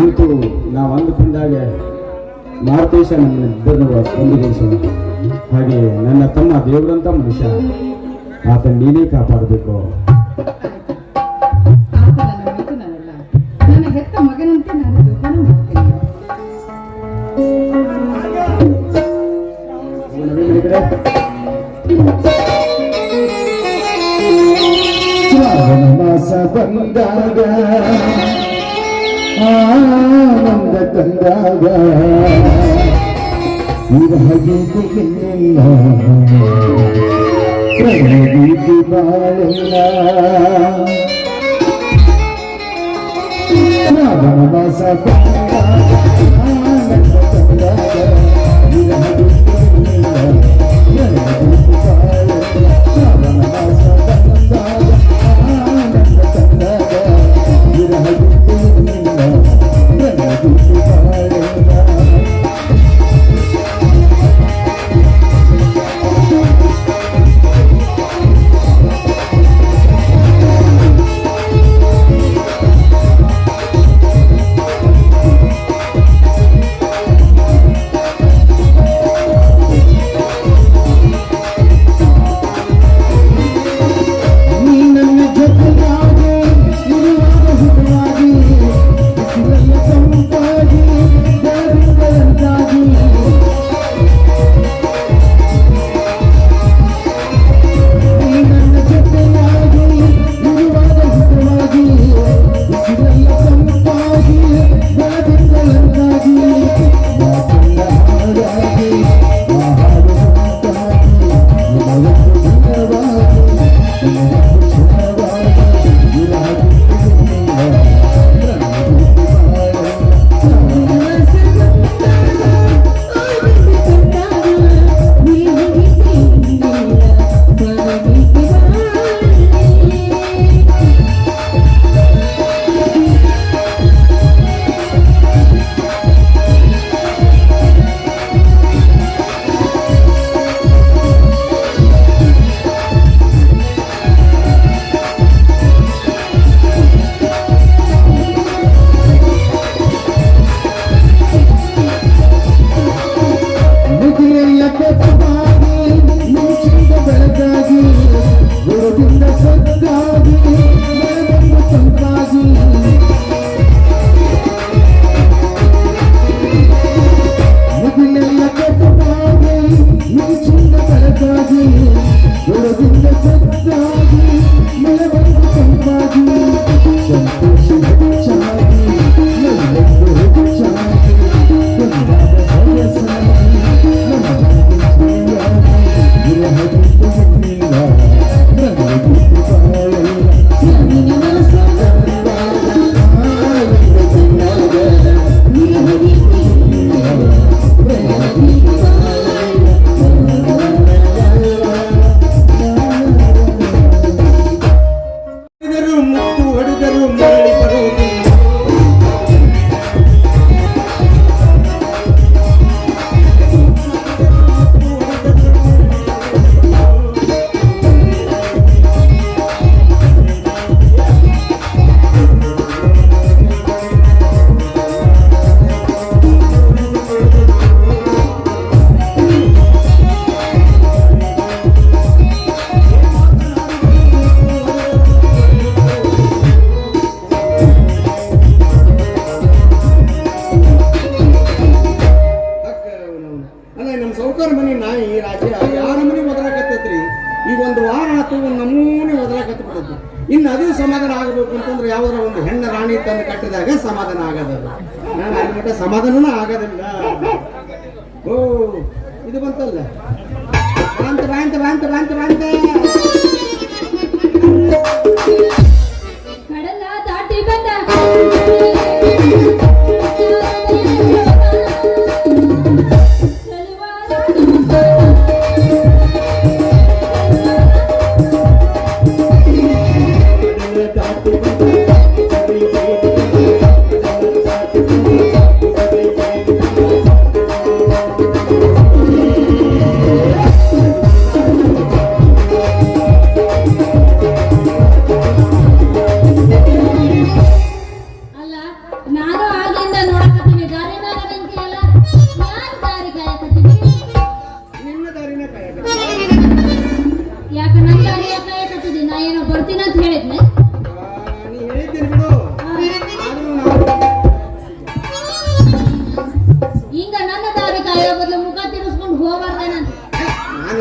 ಅಂತೂ ನಾವು ಅಂದುಕೊಂಡಾಗ ಮಾರುತೇಶ ನಮ್ಮನ್ನಿಬ್ಬರನ್ನು ಒಂದುಗೂಡಿಸೋಣ ಹಾಗೆ ನನ್ನ ತಮ್ಮ ದೇವರಂತ ಮನುಷ್ಯ ಆತ ನೀನೇ ಕಾಪಾಡಬೇಕು. ನನ್ನ ಹೆತ್ತ ಮಗನಂತೆ ನಾನು ಜೋಪಾನ ಮಾಡ್ತೇನೆ ಬಂದಾಗ ಆನಂದ ತಂದಾಗ ವಿರಹಗೀತೆಗೆಲ್ಲ ಪ್ರಣಗೀತೆ ಬಾಳೆಲ್ಲ ರಾವಣ ಮಾಸ ಆನಂದ ತಂದಾಗ ವಿರಹಗೀತೆಗೆಲ್ಲ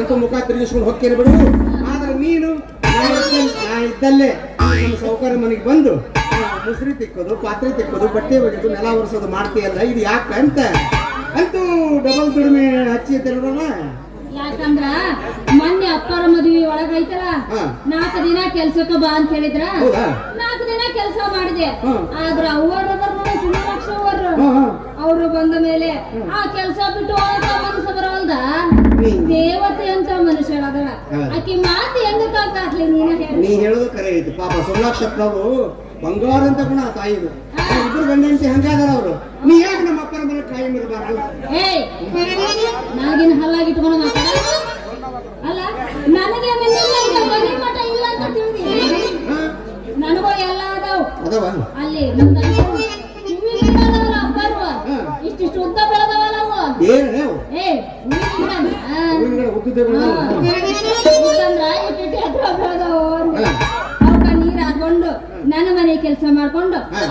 ಮತ್ತು ಮುಖ ತಿರುಗಿಸ್ಕೊಂಡು ಹೋಗ್ತೇನೆ ಬಿಡು ಆದ್ರೆ ನೀನು ನಾ ಇದ್ದ- ನಾ ಇದ್ದಲ್ಲೇ ನಮ್ಮ ಸೌಕರ್ಯ ಮನೆಗೆ ಬಂದು ಮುಸ್ರಿ ತಿಕ್ಕೋದು ಪಾತ್ರೆ ತಿಕ್ಕೋದು ಬಟ್ಟೆ ಒಗೆದು ನೆಲ ಒರೆಸೋದು ಮಾಡ್ತೀಯಲ್ಲ ಇದು ಯಾಕೆ ಅಂತ? ಅಂತೂ ಡಬಲ್ ದುಡಿಮೆ ಹಚ್ಚಿ ತಿರುಗಲ್ಲ ಯಾಕಂದ್ರ ಮೊನ್ನೆ ಅಪ್ಪರ ಮದ್ವಿ ಒಳಗ ಐತಲ್ಲ. ನಾಲ್ಕು ದಿನ ಕೆಲ್ಸಕ್ಕ ಬಾ ಅಂತ ಹೇಳಿದ್ರ? ನಾಲ್ಕು ದಿನ ಕೆಲಸ ಮಾಡಿದೆ. ಆದ್ರ ಅವ್ವರು ಸುಮಾರು ಅವರು ಬಂದ ಮೇಲೆ ಆ ಕೆಲಸ ಬಿಟ್ಟು ಮನಸ್ಸು ಬರೋಲ್ದ ದೇವತೆ ಅಂತ ಆಕಿ ಮಾತು ಹೆಂಗ ಕಾಕಾಕ್ಲಿ ನೀನ ನೀ ಹೇಳುದು ಕರೆ ಐತಿ ಪಾಪ ಬಂಗಾರ ಅಂತ ಗುಣ ತಾಯಿದು. ಇಬ್ರು ಗಂಡಂತಿ ಹಂಗಾದಾರ ಅವರು. ನೀ ಯಾಕೆ ನಮ್ಮ ಅಪ್ಪನ ಮನೆ ಕಾಯಿ ನಾಗಿನ ಹಲ್ಲಾಗಿ ಇಟ್ಕೊಂಡು ಮಾತಾಡ. ಅಲ್ಲ ನನಗೆ ನಿನ್ನಿಂದ ಈಗ ಮನೆ ಮಠ ಇಲ್ಲ ಅಂತ ತಿಳಿದಿ ನನಗೂ ಎಲ್ಲ ಅದಾವ್. ಅದವ? ಅಲ್ಲಿ. ಇಷ್ಟಿಷ್ಟು ಉದ್ದ ಬೆಳೆದವಲ್ಲ ಏನ್? ನೀರ್ ಹಾಕೊಂಡು ನನ್ನ ಮನೆ ಕೆಲಸ ಮಾಡ್ಕೊಂಡು ಹಾ.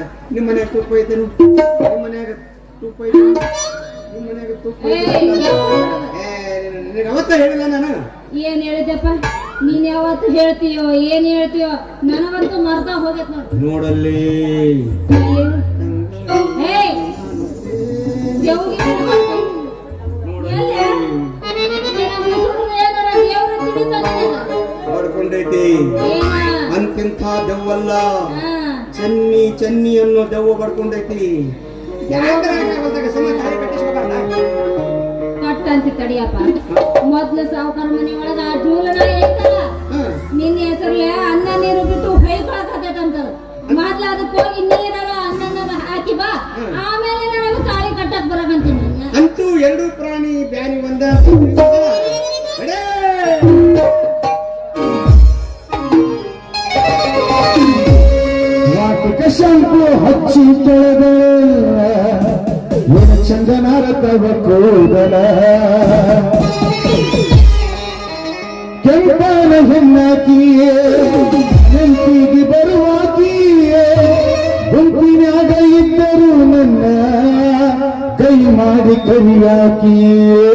ತಿರುಗಾಡಿದಂತ ನಿಮ್ಮ ಮನ್ಯಾಗ ತುಪ್ಪ ಐತೇನು ನಿಮ್ಮ ಮನ್ಯಾಗ ತುಪ್ಪ ಐತೆ ನಿಮ್ಮ ಮನ್ಯಾಗ ತುಪ್ಪ ನಿನಗೆ ಅವತ್ತ ಹೇಳಿಲ್ಲ ನಾನು? ಏನ್ ಹೇಳಿದೆಪ್ಪ ನೀನ್ ಯಾವತ್ತು ಹೇಳ್ತೀಯೋ ಏನ್ ಹೇಳ್ತೀಯೋ ನನಗಂತೂ ಮರ್ತಾ ಹೋಗೈತ್ ನೋಡು. ನೋಡಲ್ಲಿ. ನಿನಗ? ಹೊಡ್ಕೊಂಡೈತಿ ಅಂತಿಂಥ ದೆವ್ವಲ್ಲ. ಚನ್ನಿ ಚನ್ನಿ ಅನ್ನೋ ದೆವ್ವ ಬರ್ಕೊಂಡೈತಿ ಕಟ್ಟಂತಿ ತಡಿಯಪ್ಪ. ಮೊದ್ಲು ಸಾವುಕಾರ ಮನೆ ಒಳಗ ಆ ಜೂಲನ ಐತಲ್ಲ ನಿನ್ನ ಹೆಸರ್ಲೆ ಅನ್ನ ನೀರು ಬಿಟ್ಟು ಹೊಯ್ಕೊಳಕತ್ತೈತಂತ ಮೊದ್ಲು ಅದಕ್ಕೆ ಹೋಗಿ ನೀರಾಗ ಅನ್ನನ ಹಾಕಿ ಬಾ. ಆಮೇಲೆ ನನಗೆ ತಾಳಿ ಕಟ್ಟಕ್ ಬರಕಂತೀನಿ. ಅಂತೂ ಎರಡು ಪ್ರಾಣಿ ಬ್ಯಾನಿ ಒಂದ ಹಚ್ಚಿ ತೊಳೆದ ಏನ ಚಂದನಾರ ತವ ಕೂದಲ ಕೆಂಪನ ಹೆಣ್ಣಾಕಿಯೇ ನೆಂಪಿಗೆ ಬರುವಾಕಿಯೇ ಗುಂಪಿನಾಗ ಇದ್ದರು ನನ್ನ ಕೈ ಮಾಡಿ ಕರಿಯಾಕಿಯೇ?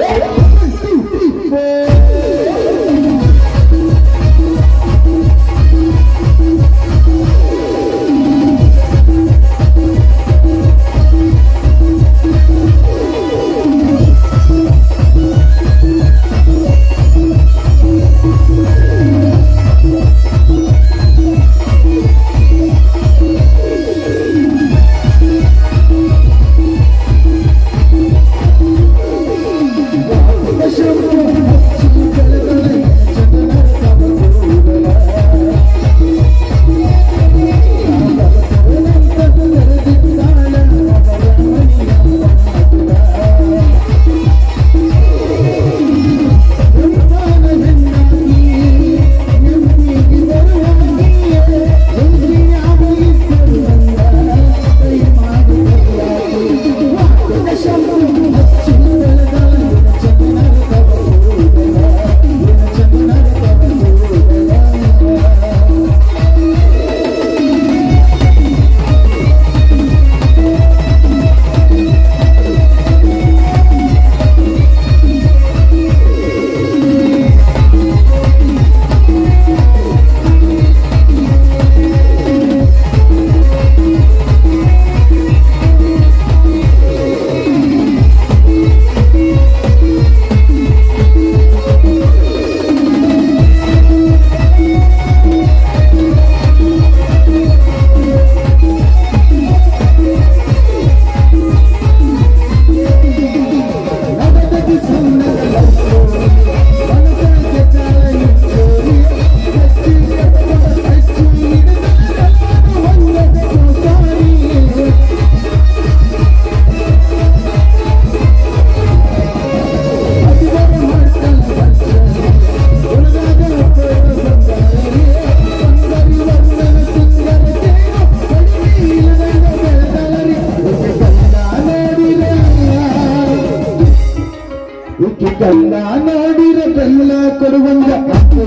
கண்டா நாடிர கல்லா கொடுவந்த பத்து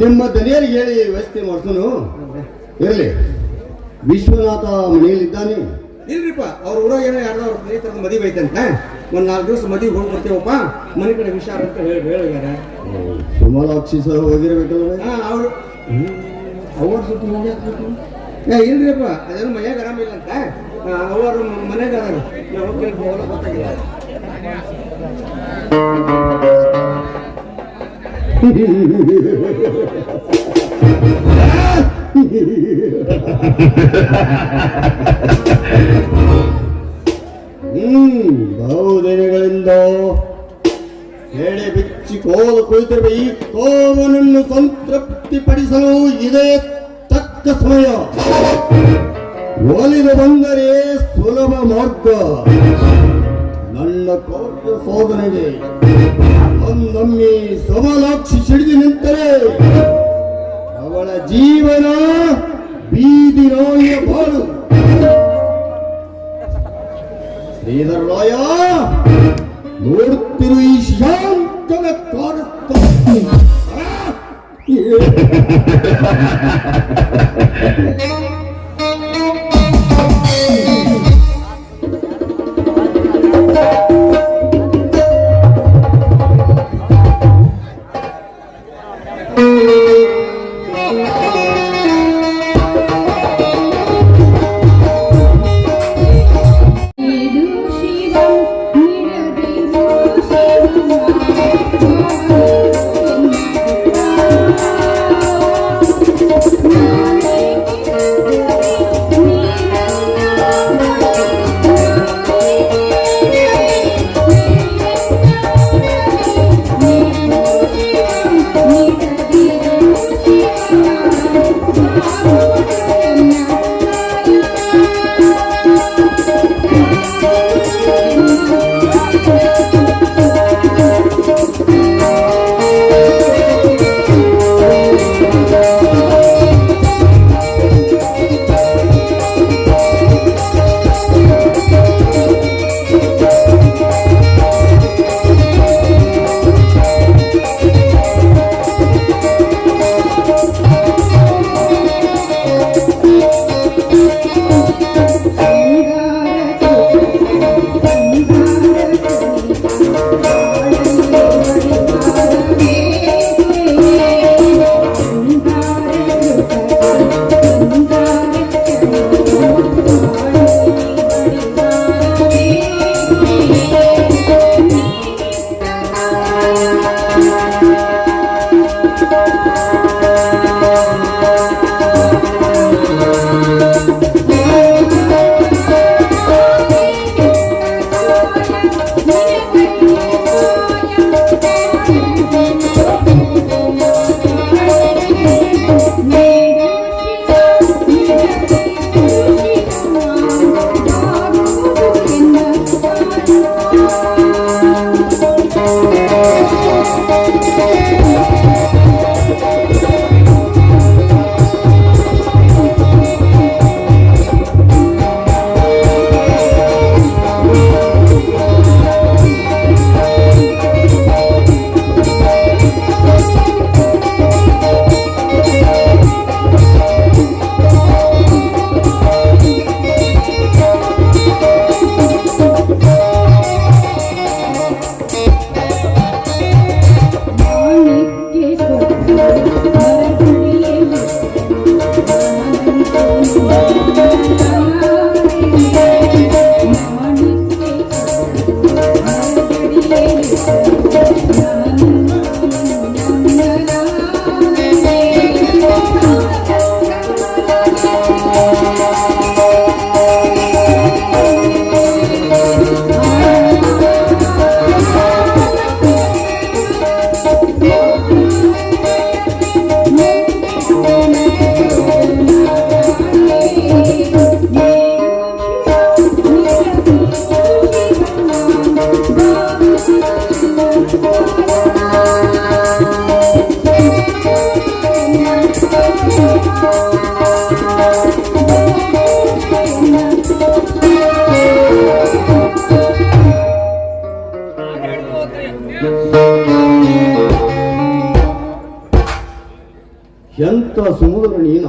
ನಿಮ್ಮ ದನಿಯರಿಗೆ ಹೇಳಿ ವ್ಯವಸ್ಥೆ ಮಾಡ್ಸೋನು? ಇರಲಿ. ವಿಶ್ವನಾಥ ಮನೆಯಲ್ಲಿದ್ದಾನೆ. ಇಲ್ರಿಪ್ಪ ಅವ್ರ ಊರಾಗ ಏನೋ ಯಾರ್ದೋ ಅವ್ರ ಸ್ನೇಹಿತರ ಮದುವೆ ಐತಂತೆ ಒಂದ್ ನಾಲ್ಕು ದಿವಸ ಮದುವೆ ಹೋಗಿ ಬರ್ತೀವಪ್ಪ ಮನೆ ಕಡೆ ವಿಚಾರ ಅಂತ ಹೇಳಿ ಹೇಳಿದಾರ ಸುಮಲಾಕ್ಷಿ ಸಹ ಹೋಗಿರ್ಬೇಕಲ್ವ ಹಾಂ ಅವರು. ಅವ್ರ. ಸುತ್ತ ಏ ಇಲ್ರಿಪ್ಪ ಅದೇನು ಮನ್ಯಾಗ ಆರಾಮಿಲ್ಲ ಅಂತ. ಅವರು ಮನೆಗಾರ ಅದಾರ. ನಾವು ಹೋಗಿ ಹೋಗಲ್ಲ ಗೊತ್ತಾಗಿಲ್ಲ ಹ್ಮ್ ಬಹುದಿನಗಳಿಂದ ಹೇಳಿ ಬಿಚ್ಚಿ ಕೋಲು ಕುಳಿತಿರುವ ಈ ಕೋಮನನ್ನು ಸಂತೃಪ್ತಿಪಡಿಸಲು ಇದೇ ತಕ್ಕ ಸಮಯ. ಒಲಿದು ಬಂದರೆ ಸುಲಭ ಮಾರ್ಗ. ನನ್ನ ಕೋಪ ಸಾಧನೆಗೆ ಒಂದೊಮ್ಮೆ ಸಮಲಾಕ್ಷಿ ಸಿಡಿದು ನಿಂತರೆ ಅವಳ ಜೀವನ ಬೀದಿ ನಾಯಿಯ ಬಾಳು. ಶ್ರೀಧರ ರಾಯ ನೋಡುತ್ತಿರು ಈ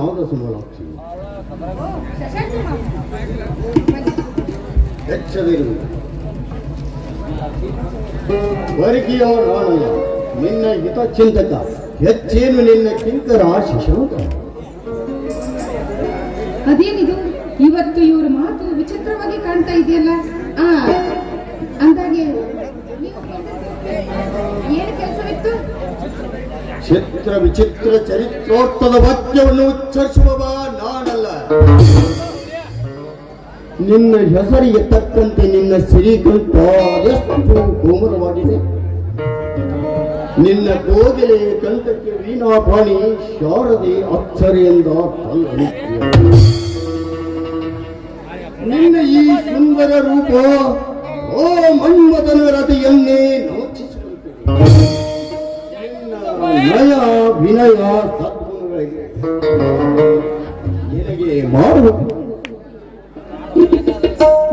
ಸುಮೂಲ ನೀನಾದ ಸುಮಲಾಕ್ಷಿ ಎಚ್ಚರಿರು ವರ್ಗೀಯ ಹಿತ ನಿನ್ನ ಹಿತಚಿಂತಕ ಹೆಚ್ಚೇನು ನಿನ್ನ ಕಿಂಕರ ಶಿಶುಕ ಅದೇನಿದು? ಇವತ್ತು ಇವ್ರ ಮಾತು ವಿಚಿತ್ರವಾಗಿ ಕಾಣ್ತಾ ಇದೆಯಲ್ಲ? ಆ, ಅಂದಾಗೆ ಏನು ಕೆಲಸವಿತ್ತು? ಚಿತ್ರ ವಿಚಿತ್ರ ಚರಿತ್ರೋಕ್ತದ ವಾಕ್ಯವನ್ನು ಉಚ್ಚರಿಸುವವ ನಾನಲ್ಲ. ನಿನ್ನ ಹೆಸರಿಗೆ ತಕ್ಕಂತೆ ನಿನ್ನ ಶ್ರೀಕಂಠ ಎಷ್ಟು ಕೋಮಲವಾಗಿದೆ ನಿನ್ನ ಕೋಗಿಲೆ ಕಂಠಕ್ಕೆ ವೀಣಾಪಾಣಿ ಶಾರದೆ ಅಕ್ಷರೆಯಿಂದ. ನಿನ್ನ ಈ ಸುಂದರ ರೂಪ ಓ ಮನ್ಮದನ ರಥೆಯನ್ನೇ ನೋಚಿಸುವಂತೆ. ನಯ ವಿನಯ ಸದ್ಗುಣಗಳಿಗೆ ನಿನಗೆ ಮಾಡಬೇಕು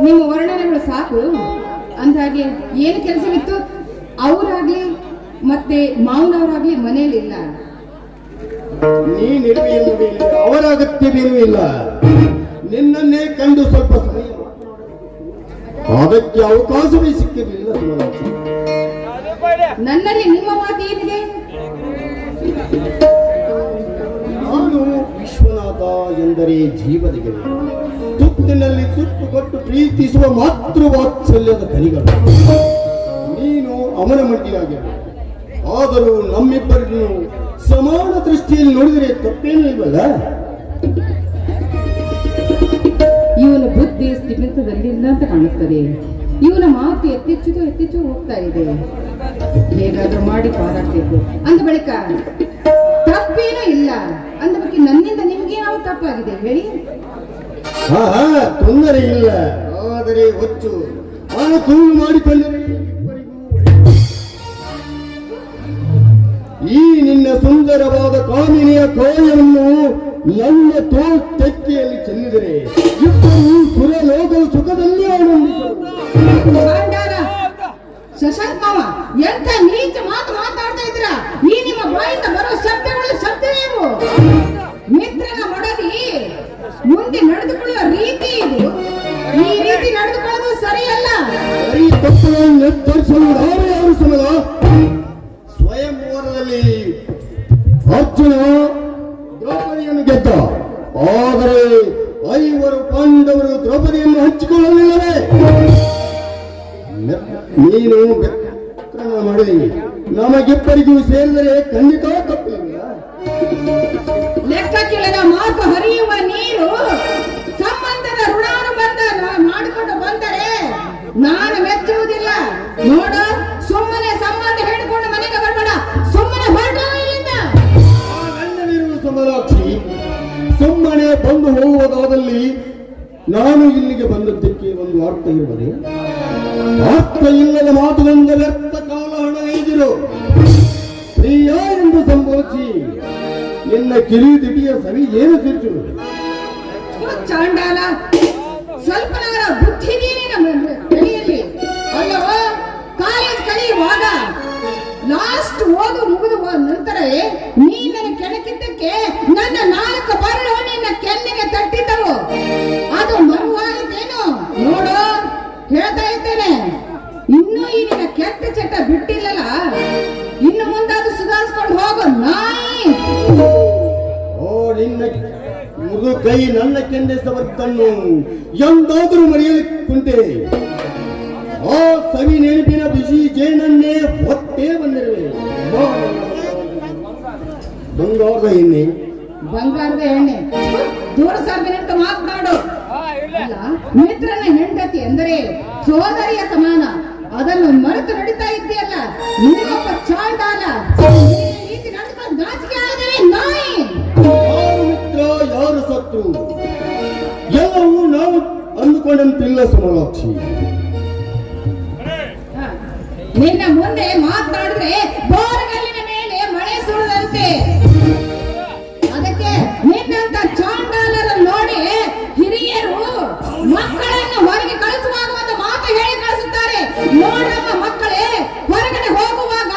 ನಿಮ್ಮ ವರ್ಣನೆಗಳು ಸಾಕು. ಅಂದಾಗೆ ಏನು ಕೆಲಸವಿತ್ತು? ಅವರಾಗ್ಲಿ ಮತ್ತೆ ಮಾವನವರಾಗ್ಲಿ ಮನೆಯಲ್ಲಿಲ್ಲ ಇಲ್ಲ. ಅವರ ಅಗತ್ಯವೇನೂ ಇಲ್ಲ. ನಿನ್ನನ್ನೇ ಕಂಡು ಸ್ವಲ್ಪ ಸಮಯ. ಅದಕ್ಕೆ ಅವಕಾಶವೇ ಸಿಕ್ಕಿರಲಿಲ್ಲ ನನ್ನಲ್ಲಿ ನಿಮ್ಮ ಮಾತು ಏನಿದೆ? ನಾನು ವಿಶ್ವನಾಥ ಎಂದರೆ ಜೀವದ ಗೆಳೆಯ ತುತ್ತಿನಲ್ಲಿ ತುತ್ತು ಕೊಟ್ಟು ಪ್ರೀತಿಸುವ ಮಾತೃವಾತ್ಸಲ್ಯದ ಕನಿಗಳು ನೀನು ಅಮರ ಮಂಟಿಯಾಗಿ ಆದರೂ ನಮ್ಮಿಬ್ಬರನ್ನು ಸಮಾನ ದೃಷ್ಟಿಯಲ್ಲಿ ನೋಡಿದರೆ ತಪ್ಪೇನೂ ಇಲ್ವಲ್ಲ? ಇವನ ಬುದ್ಧಿ ಸ್ಥಿಮಿತದಲ್ಲಿಲ್ಲ ಅಂತ ಕಾಣುತ್ತದೆ. ಇವನ ಮಾತು ಎತ್ತೆಚ್ಚುದು ಎತ್ತೆಚ್ಚು ಹೋಗ್ತಾ ಇದೆ. ಹೇಗಾದ್ರೂ ಮಾಡಿ ಪಾರಾಡ್ಬೇಕು. ಅಂದ ಬಳಿಕ, ತಪ್ಪೇನೂ ಇಲ್ಲ. ಅಂದ ಬಗ್ಗೆ ನನ್ನಿಂದ ನಿಮ್ಗೆ ಯಾವ ತಪ್ಪಾಗಿದೆ ಹೇಳಿ? ತೊಂದರೆ ಇಲ್ಲ. ಆದರೆ ಹೊಚ್ಚು. ಮಾಡಿ ಮಾಡಿಕೊಂಡರೆ ಈ ನಿನ್ನ ಸುಂದರವಾದ ಕಾಮಿನಿಯ ಕಾಯವನ್ನು ನನ್ನ ತೋ ತೆಕ್ಕೆಯಲ್ಲಿ ಚೆಲ್ಲಿದರೆ. శశంత్ మామ ఎంత నీచం ಬಂದು ಹೋಗುವುದಾದಲ್ಲಿ ನಾನು ಇಲ್ಲಿಗೆ ಬಂದದ್ದಕ್ಕೆ ಒಂದು ಅರ್ಥ ಇರುವುದು. ಅರ್ಥ ಇಲ್ಲದ ಮಾತುಗಳಿಂದ ವ್ಯರ್ಥ ಕಾಲ ಹಣಗೈದಿರು ಪ್ರಿಯ ಎಂದು ಸಂಭವಿಸಿ ನಿನ್ನ ಕಿರಿದಿಟಿಯ ಸವಿ ಏನು ತಿರುಚುವುದು ಓ ಚಾಂಡಾಲ ಸ್ವಲ್ಪ ಬುದ್ಧಿ ಅಲ್ಲವೋ, ಕಾಲೇಜ್ ಕಲಿಯುವಾಗ ಲಾಸ್ಟ್ ಓದು ನೀ ನನ್ನ ಕೆಣಕಿದ್ದಕ್ಕೆ ನನ್ನ ನಾಲ್ಕು ಬರಳು ನಿನ್ನ ಕೆನ್ನೆಗೆ ತಟ್ಟಿದ್ದವು. ಅದು ಮರುವಾಯಿತೇನು? ನೋಡು, ಹೇಳ್ತಾ ಇದ್ದೇನೆ. ಇನ್ನೂ ಈ ನಿನ್ನ ಕೆಟ್ಟ ಚಟ ಬಿಟ್ಟಿಲ್ಲಲ್ಲ? ಇನ್ನು ಮುಂದಾದ್ರೂ ಸುಧಾರಿಸ್ಕೊಂಡು ಹೋಗು, ನಾಯಿ. ಓ, ನಿನ್ನ ಮೃದು ಕೈ ನನ್ನ ಕೆಂಡೆಸವತ್ತನ್ನು ಎಂದಾದರೂ ಕುಂಟೆ. ಆ ಸವಿ ನೆನಪಿನ ಬಿಸಿ ಜೇನನ್ನೇ ಹೊತ್ತೇ ಬಂದಿರುವೆ. ಬಂಗಾರದ ಎಣ್ಣೆ. ಬಂಗಾರದ ಎಣ್ಣೆ. ದೂರ ಸಾಗಿನಂತ ಮಾತನಾಡು ಮಿತ್ರನ ಹೆಂಡತಿ ಎಂದರೆ ಸೋದರಿಯ ಸಮಾನ. ಅದನ್ನು ಮರೆತು ನಡೀತಾ ಇದ್ದೀಯಲ್ಲ. ನೀನೊಬ್ಬ ಚಾಂಡಾಲ. ರೀತಿ ನಾಚಿಕೆ ನಾಯಿ. ಯಾರು ಮಿತ್ರ ಯಾರು ಎಲ್ಲವೂ ನಾವು ಅಂದುಕೊಂಡಂತಿಲ್ಲ ಸುಮಲಾಕ್ಷಿ. ಹ. ನಿನ್ನ ಮುಂದೆ ಮಾತನಾಡಿದ್ರೆ ಬೋರಗಲ್ಲಿನ ಸುರಿದಂತೆ ಅದಕ್ಕೆ ನಿನ್ನಂತ ಚಾಂಡಾಲರ ನೋಡಿ ಹಿರಿಯರು ಮಕ್ಕಳನ್ನು ಹೊರಗೆ ಕಳಿಸುವಾಗ ಒಂದು ಮಾತು ಹೇಳಿ ಕಳಿಸುತ್ತಾರೆ. ನೋಡಮ್ಮ ಮಕ್ಕಳೇ, ಹೊರಗಡೆ ಹೋಗುವಾಗ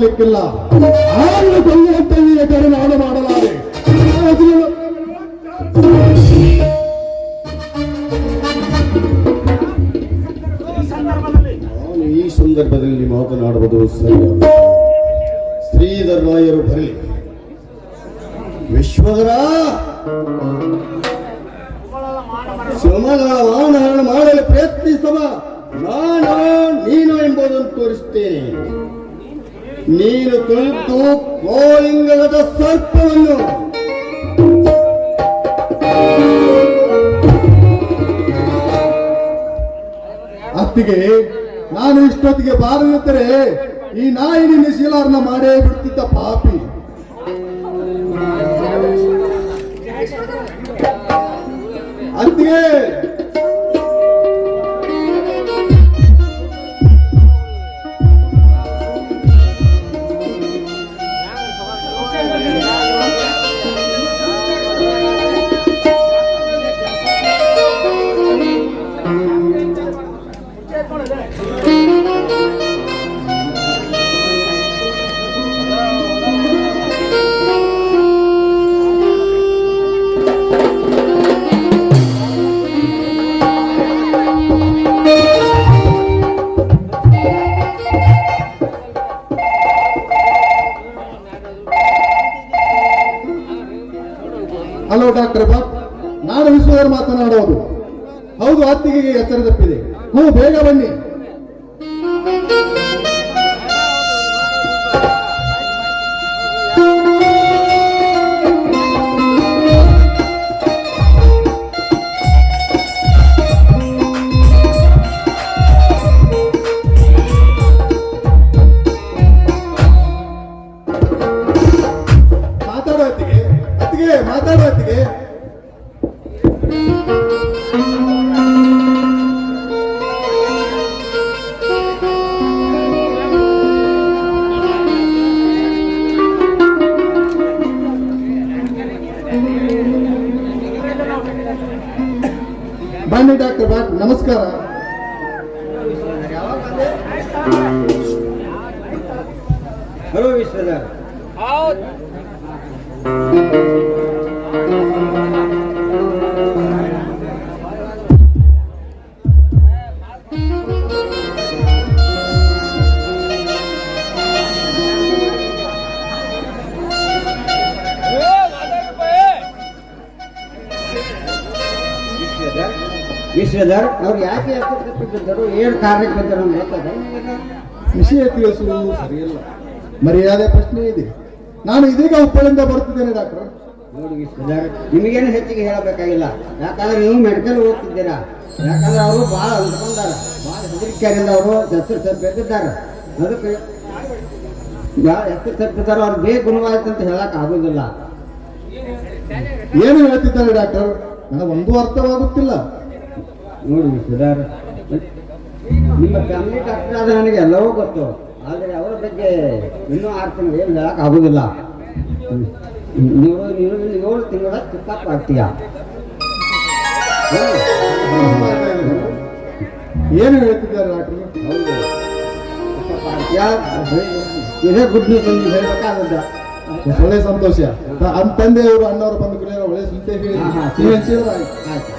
ಕೊಂದವರು ಆರು ಕೊಲ್ಲುವಂತೆಯೇ ಆಳು ಕೊಂದಂತೆ ಈ ಎದುರು ನಾಡು ಮಾಡಲಾರೆ ಈ ಸಂದರ್ಭದಲ್ಲಿ ಮಾತನಾಡುವುದು ಸರಿಯಾದ ಶ್ರೀಧರ್ ರಾಯರು ಬರಲಿ. ವಿಶ್ವಧರ ಸಮಗಳ ವಾಹನ ಮಾಡಲು ಪ್ರಯತ್ನಿಸುವ. ನಾನು ನೀನು ಎಂಬುದನ್ನು ತೋರಿಸುತ್ತೇನೆ ನೀನು ಕುಳಿತು ಕೋಲಿಂಗದ ಸರ್ಪವನ್ನು. ಅತ್ತಿಗೆ, ನಾನು ಇಷ್ಟೊತ್ತಿಗೆ ಬಾರದಿದ್ದರೆ ಈ ನಾಯಿ ನಿನ್ನ ಶೀಲಾರ್ನ ಮಾಡೇ ಬಿಡ್ತಿದ್ದ ಪಾಪಿ. ಅತ್ತಿಗೆ మేము వేగవండి ಬನ್ನಿ ಡಾಕ್ಟರ್ ಭಟ್ ನಮಸ್ಕಾರ ಬಂದರು ಗೊತ್ತದೆ ವಿಷಯ ತಿಳಿಸುವುದು ಸರಿಯಲ್ಲ. ಮರ್ಯಾದೆ ಪ್ರಶ್ನೆ ಇದೆ. ನಾನು ಇದೀಗ ಉಪ್ಪಳಿಂದ ಬರ್ತಿದ್ದೇನೆ ಡಾಕ್ಟರ್. ನೋಡಿ ನಿಮಗೇನು ಹೆಚ್ಚಿಗೆ ಹೇಳಬೇಕಾಗಿಲ್ಲ. ಯಾಕಂದ್ರೆ ನೀವು ಮೆಡಿಕಲ್ ಓದ್ತಿದ್ದೀರಾ ಯಾಕಂದ್ರೆ ಅವರು ಭಾಳ ಅಂದ್ಕೊಂಡಾರ ಭಾಳ ಹೆದರಿಕೆಯಿಂದ ಅವರು ಹೆಸರು ತಪ್ಪಿದ್ದಾರೆ ಅದಕ್ಕೆ ಹೆಸರು ತಪ್ಪಿದ್ದಾರೆ ಅವ್ರು ಬೇಗ ಗುಣವಾಯ್ತು ಅಂತ ಹೇಳಕ್ ಆಗೋದಿಲ್ಲ. ಏನು ಹೇಳ್ತಿದ್ದಾರೆ ಡಾಕ್ಟರ್? ನನಗೆ ಒಂದು ಅರ್ಥವಾಗುತ್ತಿಲ್ಲ. ನೋಡಿ ವಿಶ್ವಧರ್ ನಿಮ್ಮ ಫ್ಯಾಮಿಲಿ ಡಾಕ್ಟರ್ ಆದ್ರೆ ನನಗೆ ಎಲ್ಲವೂ ಗೊತ್ತು. ಆದರೆ ಅವರ ಬಗ್ಗೆ ಇನ್ನೂ ಆರು ತಿಂಗಳು ಏನು ಹೇಳಕ್ ಆಗುದಿಲ್ಲ. ನೀವು ನೀವು ಏಳು ತಿಂಗಳ ಚಿಕ್ಕಪ್ಪ ಆಗ್ತೀಯ? ಏನು ಹೇಳ್ತಿದ್ದಾರೆ ಡಾಕ್ಟರ್? ಹೌದು. ಇದೇ ಗುಡ್ ನ್ಯೂಸ್ ಅಂತ ಹೇಳಬೇಕಾಗದ ಒಳ್ಳೆ ಸಂತೋಷ. ಅಂತಂದೆ ಅವರು ಅಣ್ಣವರು ಬಂದು ಕುಡಿಯೋ ಒಳ್ಳೆ ಸುದ್ದಿ ಹೇಳಿ. ಆಯ್ತು.